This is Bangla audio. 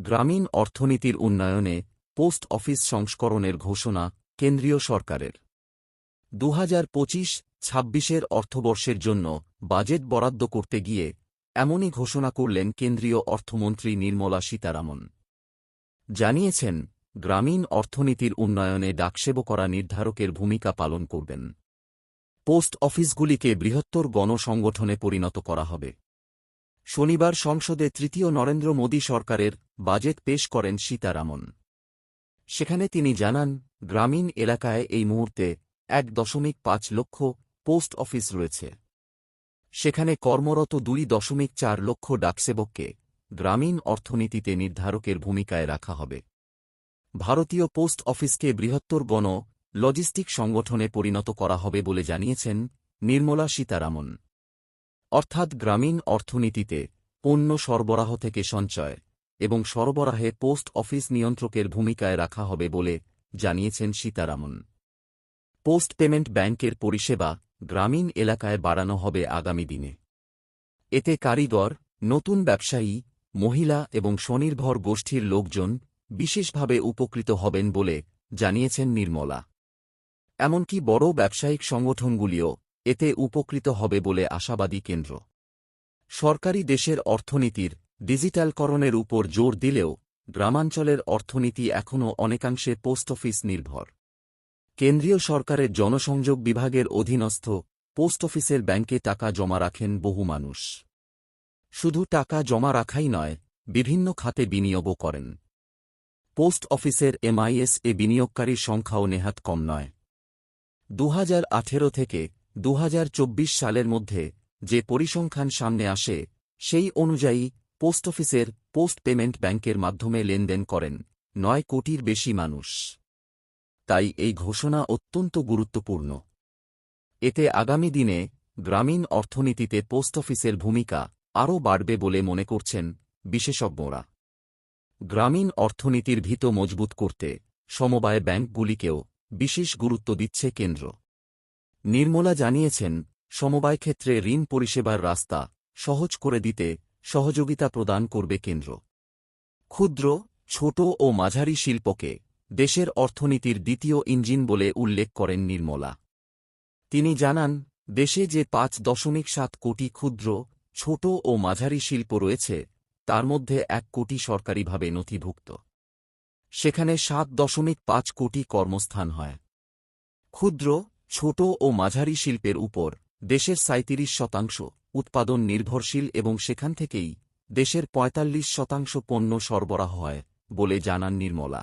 গ্রামীণ অর্থনীতির উন্নয়নে পোস্ট অফিস সংস্করণের ঘোষণা কেন্দ্রীয় সরকারের। দু হাজার পঁচিশ ছাব্বিশের অর্থবর্ষের জন্য বাজেট বরাদ্দ করতে গিয়ে এমনই ঘোষণা করলেন কেন্দ্রীয় অর্থমন্ত্রী নির্মলা সীতারামন। জানিয়েছেন, গ্রামীণ অর্থনীতির উন্নয়নে ডাকসেব করা নির্ধারকের ভূমিকা পালন করবেন। পোস্ট অফিসগুলিকে বৃহত্তর গণসংগঠনে পরিণত করা হবে। শনিবার সংসদে তৃতীয় নরেন্দ্র মোদী সরকারের বাজেট পেশ করেন সীতারামন। সেখানে তিনি জানান, গ্রামীণ এলাকায় এই মুহূর্তে এক দশমিক পাঁচ লক্ষ পোস্ট অফিস রয়েছে। সেখানে কর্মরত দুই দশমিক চার লক্ষ ডাকসেবককে গ্রামীণ অর্থনীতিতে নির্ধারকের ভূমিকায় রাখা হবে। ভারতীয় পোস্ট অফিসকে বৃহত্তর গণ লজিস্টিক সংগঠনে পরিণত করা হবে বলে জানিয়েছেন নির্মলা সীতারামন। অর্থাৎ গ্রামীণ অর্থনীতিতে পণ্য সরবরাহ থেকে সঞ্চয় এবং সরবরাহে পোস্ট অফিস নিয়ন্ত্রকের ভূমিকায় রাখা হবে বলে জানিয়েছেন সীতারামন। পোস্ট পেমেন্ট ব্যাংকের পরিষেবা গ্রামীণ এলাকায় বাড়ানো হবে আগামী দিনে। এতে কারিগর, নতুন ব্যবসায়ী, মহিলা এবং স্বনির্ভর গোষ্ঠীর লোকজন বিশেষভাবে উপকৃত হবেন বলে জানিয়েছেন নির্মলা। এমনকি বড় ব্যবসায়িক সংগঠনগুলিও এতে উপকৃত হবে বলে আশাবাদী কেন্দ্র। সরকারি দেশের অর্থনীতির ডিজিটালকরণের উপর জোর দিলেও গ্রামাঞ্চলের অর্থনীতি এখনও অনেকাংশে পোস্ট অফিস নির্ভর। কেন্দ্রীয় সরকারের জনসংযোগ বিভাগের অধীনস্থ পোস্ট অফিসের ব্যাংকে টাকা জমা রাখেন বহু মানুষ। শুধু টাকা জমা রাখাই নয়, বিভিন্ন খাতে বিনিয়োগও করেন। পোস্ট অফিসের এমআইএস এ বিনিয়োগকারীর সংখ্যাও নেহাত কম নয়। দু থেকে দু হাজার চব্বিশ সালের মধ্যে যে পরিসংখ্যান সামনে আসে, সেই অনুযায়ী পোস্ট অফিসের পোস্ট পেমেন্ট ব্যাংকের মাধ্যমে লেনদেন করেন নয় কোটির বেশি মানুষ। তাই এই ঘোষণা অত্যন্ত গুরুত্বপূর্ণ। এতে আগামী দিনে গ্রামীণ অর্থনীতিতে পোস্ট অফিসের ভূমিকা আরও বাড়বে বলে মনে করছেন বিশেষজ্ঞরা। গ্রামীণ অর্থনীতির ভিত মজবুত করতে সমবায় ব্যাংকগুলিকেও বিশেষ গুরুত্ব দিচ্ছে কেন্দ্র। নির্মলা জানিয়েছেন, সমবায় ক্ষেত্রে ঋণ পরিষেবার রাস্তা সহজ করে দিতে সহযোগিতা প্রদান করবে কেন্দ্র। ক্ষুদ্র, ছোট ও মাঝারি শিল্পকে দেশের অর্থনীতির দ্বিতীয় ইঞ্জিন বলে উল্লেখ করেন নির্মলা। তিনি জানান, দেশে যে পাঁচ দশমিক সাত কোটি ক্ষুদ্র, ছোট ও মাঝারি শিল্প রয়েছে, তার মধ্যে এক কোটি সরকারিভাবে নথিভুক্ত। সেখানে সাত দশমিক পাঁচ কোটি কর্মস্থান হয়। ক্ষুদ্র ছোট ও মাঝারি শিল্পের উপর দেশের সাঁত্রিশ শতাংশ উৎপাদন নির্ভরশীল এবং সেখান থেকেই দেশের পঁয়তাল্লিশ শতাংশ পণ্য সরবরাহ হয় বলে জানান নির্মলা।